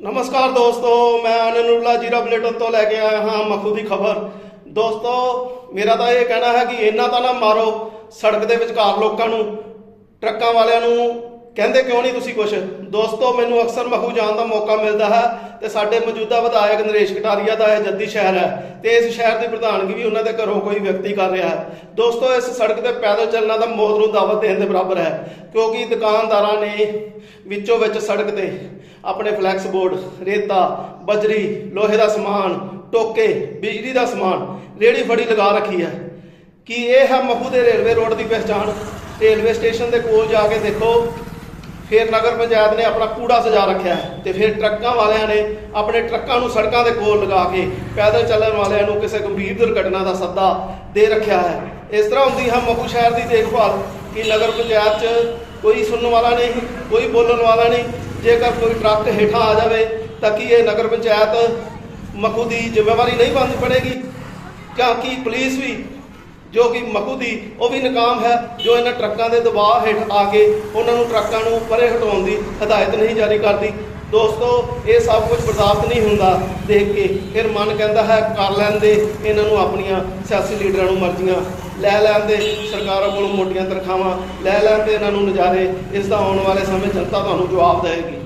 ਨਮਸਕਾਰ ਦੋਸਤੋ, ਮੈਂ ਅਨਨੁੱਲਾ ਜੀਰਾ ਬੁਲੇਟਿਨ ਤੋਂ ਲੈ ਕੇ ਆਇਆ ਹਾਂ ਮਖੂ ਦੀ ਖਬਰ। ਦੋਸਤੋ, ਮੇਰਾ ਤਾਂ ਇਹ ਕਹਿਣਾ ਹੈ ਕਿ ਇੰਨਾ ਤਾਂ ਨਾ ਮਾਰੋ ਸੜਕ ਦੇ ਵਿਚਕਾਰ ਲੋਕਾਂ ਨੂੰ, ਟਰੱਕਾਂ ਵਾਲਿਆਂ ਨੂੰ ਕਹਿੰਦੇ ਕਿਉਂ ਨਹੀਂ ਤੁਸੀਂ ਕੁਝ ਦੋਸਤੋ, ਮੈਨੂੰ ਅਕਸਰ ਮਖੂ ਜਾਣ ਦਾ ਮੌਕਾ ਮਿਲਦਾ ਹੈ ਤੇ ਸਾਡੇ ਮੌਜੂਦਾ ਵਿਧਾਇਕ ਨਰੇਸ਼ ਕਟਾਰੀਆ ਦਾ ਇਹ ਜੱਦੀ ਸ਼ਹਿਰ ਹੈ ਤੇ ਇਸ ਸ਼ਹਿਰ ਦੀ ਪ੍ਰਧਾਨਗੀ ਵੀ ਉਹਨਾਂ ਦੇ ਘਰੋਂ ਕੋਈ ਵਿਅਕਤੀ ਕਰ ਰਿਹਾ ਹੈ। ਦੋਸਤੋ, ਇਸ ਸੜਕ ਤੇ ਪੈਦਲ ਚੱਲਣਾ ਤਾਂ ਮੌਤ ਨੂੰ ਦਾਵਤ ਦੇਣ ਦੇ ਬਰਾਬਰ ਹੈ, ਕਿਉਂਕਿ ਦੁਕਾਨਦਾਰਾਂ ਨੇ ਵਿੱਚੋਂ ਵਿੱਚ ਸੜਕ ਤੇ ਆਪਣੇ ਫਲੈਕਸ ਬੋਰਡ ਰੇਤਾ, ਬਜਰੀ, ਲੋਹੇ ਦਾ ਸਮਾਨ, ਟੋਕੇ, ਬਿਜਲੀ ਦਾ ਸਮਾਨ ਰੇੜੀ ਫੜੀ ਲਗਾ ਰੱਖੀ ਹੈ। ਕੀ ਇਹ ਹੈ ਮਖੂ ਦੇ ਰੇਲਵੇ ਰੋਡ ਦੀ ਪਹਿਚਾਣ? ਰੇਲਵੇ ਸਟੇਸ਼ਨ ਦੇ ਕੋਲ ਜਾ ਕੇ ਦੇਖੋ। ਫਿਰ ਨਗਰ ਪੰਚਾਇਤ ਨੇ ਆਪਣਾ ਕੂੜਾ ਸਜਾ ਰੱਖਿਆ ਹੈ ਤੇ ਫਿਰ ਟਰੱਕਾਂ ਵਾਲਿਆਂ ਨੇ ਆਪਣੇ ਟਰੱਕਾਂ ਨੂੰ ਸੜਕਾਂ ਦੇ ਕੋਲ ਲਗਾ ਕੇ ਪੈਦਲ ਚੱਲਣ ਵਾਲਿਆਂ ਨੂੰ ਕਿਸੇ ਗੰਭੀਰ ਦੁਰਘਟਨਾ ਦਾ ਸੱਦਾ ਦੇ ਰੱਖਿਆ ਹੈ। ਇਸ ਤਰ੍ਹਾਂ ਹੁੰਦੀ ਹੈ ਮਖੂ ਸ਼ਹਿਰ ਦੀ ਦੇਖਭਾਲ ਕਿ ਨਗਰ ਪੰਚਾਇਤ 'ਚ ਕੋਈ ਸੁਣਨ ਵਾਲਾ ਨਹੀਂ, ਕੋਈ ਬੋਲਣ ਵਾਲਾ ਨਹੀਂ। ਜੇਕਰ ਕੋਈ ਟਰੱਕ ਹੇਠਾਂ ਆ ਜਾਵੇ ਤਾਂ ਕੀ ਇਹ ਨਗਰ ਪੰਚਾਇਤ ਮਖੂ ਦੀ ਜ਼ਿੰਮੇਵਾਰੀ ਨਹੀਂ ਬਣਦੀ ਪੜੇਗੀ? ਕਿਉਂਕਿ ਪੁਲਿਸ ਵੀ ਜੋ ਕਿ ਮਖੂ ਦੀ ਉਹ ਵੀ ਨਕਾਮ ਹੈ, ਜੋ ਇਹਨਾਂ ਟਰੱਕਾਂ ਦੇ ਦਬਾਅ ਹੇਠ ਆ ਕੇ ਉਹਨਾਂ ਨੂੰ ਟਰੱਕਾਂ ਨੂੰ ਪਰੇ ਹਟਾਉਣ ਦੀ ਹਦਾਇਤ ਨਹੀਂ ਜਾਰੀ ਕਰਦੀ। ਦੋਸਤੋ, ਇਹ ਸਭ ਕੁਝ ਬਰਦਾਸ਼ਤ ਨਹੀਂ ਹੁੰਦਾ ਦੇਖ ਕੇ। ਫਿਰ ਮਨ ਕਹਿੰਦਾ ਹੈ, ਕਰ ਲੈਂਦੇ ਇਹਨਾਂ ਨੂੰ ਆਪਣੀਆਂ ਸਿਆਸੀ ਲੀਡਰਾਂ ਨੂੰ ਮਰਜ਼ੀਆਂ ਲੈ ਲੈਂਦੇ ਸਰਕਾਰਾਂ ਕੋਲੋਂ ਮੋਟੀਆਂ ਤਨਖਾਹਾਂ ਲੈ ਲੈਂਦੇ ਇਹਨਾਂ ਨੂੰ ਨਜ਼ਾਰੇ ਇਸ ਦਾ ਆਉਣ ਵਾਲੇ ਸਮੇਂ ਜਨਤਾ ਤੁਹਾਨੂੰ ਜਵਾਬ ਦੇਵੇਗੀ।